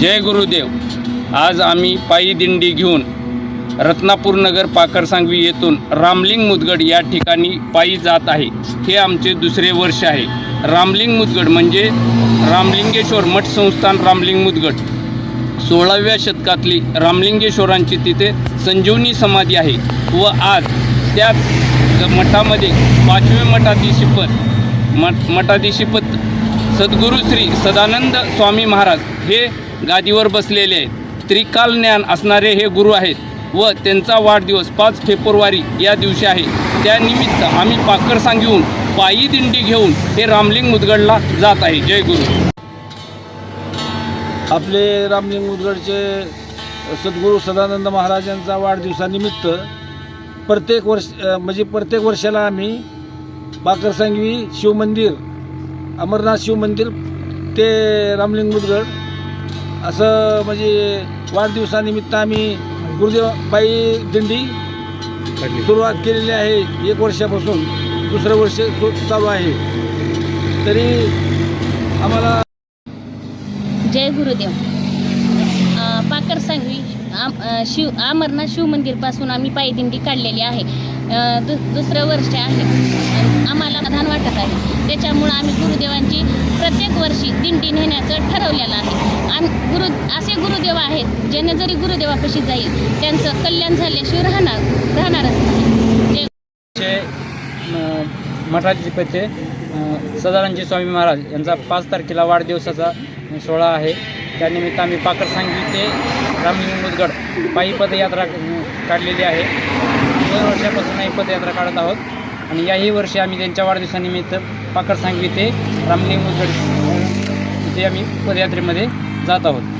जय गुरुदेव. आज आम्ही पायी दिंडी घेऊन रत्नापूर नगर पाकरसांगवी येथून रामलिंग मुदगड या ठिकाणी पायी जात आहे. हे आमचे दुसरे वर्ष आहे. रामलिंग मुदगड म्हणजे रामलिंगेश्वर मठ संस्थान रामलिंग मुदगड. सोळाव्या शतकातली रामलिंगेश्वरांची तिथे संजीवनी समाधी आहे व आज त्याच मठामध्ये पाचवे मठाधीशीपद मठ मठाधीशीपद सद्गुरू श्री सदानंद स्वामी महाराज हे गादीवर बसलेले आहेत त्रिकाल ज्ञान असणारे हे गुरु आहेत व त्यांचा वाढदिवस पाच फेब्रुवारी या दिवशी आहे. त्यानिमित्त आम्ही पाकरसांग घेऊन पायी दिंडी घेऊन हे रामलिंग मुदगडला जात आहे. जय गुरु. आपले रामलिंग मुदगडचे सद्गुरू सदानंद महाराजांचा वाढदिवसानिमित्त प्रत्येक वर्ष म्हणजे प्रत्येक वर्षाला आम्ही बाकरसंगवी शिवमंदिर अमरनाथ शिवमंदिर ते रामलिंग मुदगड असं म्हणजे वाढदिवसानिमित्त आम्ही गुरुदेव पायी दिंडी सुरुवात केलेली आहे. एक वर्षापासून दुसरं वर्ष चालू आहे. तरी आम्हाला जय गुरुदेव. पाकर सांगवी आम शिव अमरनाथ शिव मंदिरपासून आम्ही पायदिंडी काढलेली आहे. दु दुसरं वर्ष आहे. आम्हाला धान वाटत आहे. त्याच्यामुळं आम्ही गुरुदेवांची प्रत्येक वर्षी दिंडी नेण्याचं ठरवलेलं आहे. आम गुरु असे गुरुदेव आहेत ज्याने जरी गुरुदेवापाशी जाईल त्यांचं कल्याण झाल्याशिवाय राहणार राहणारच नाही. जय सदानंदजी स्वामी महाराज यांचा पाच तारखेला वाढदिवसाचा सोहळा आहे. त्यानिमित्त आम्ही पाकरसांगी ते रामलिंग मुदगड पायी पदयात्रा काढलेली आहे. दोन वर्षापासून ही पदयात्रा काढत आहोत. आणि याही वर्षी आम्ही त्यांच्या वाढदिवसानिमित्त पाकरसांगवी ते रामलिंग मुदगड इथे आम्ही पदयात्रेमध्ये जात आहोत.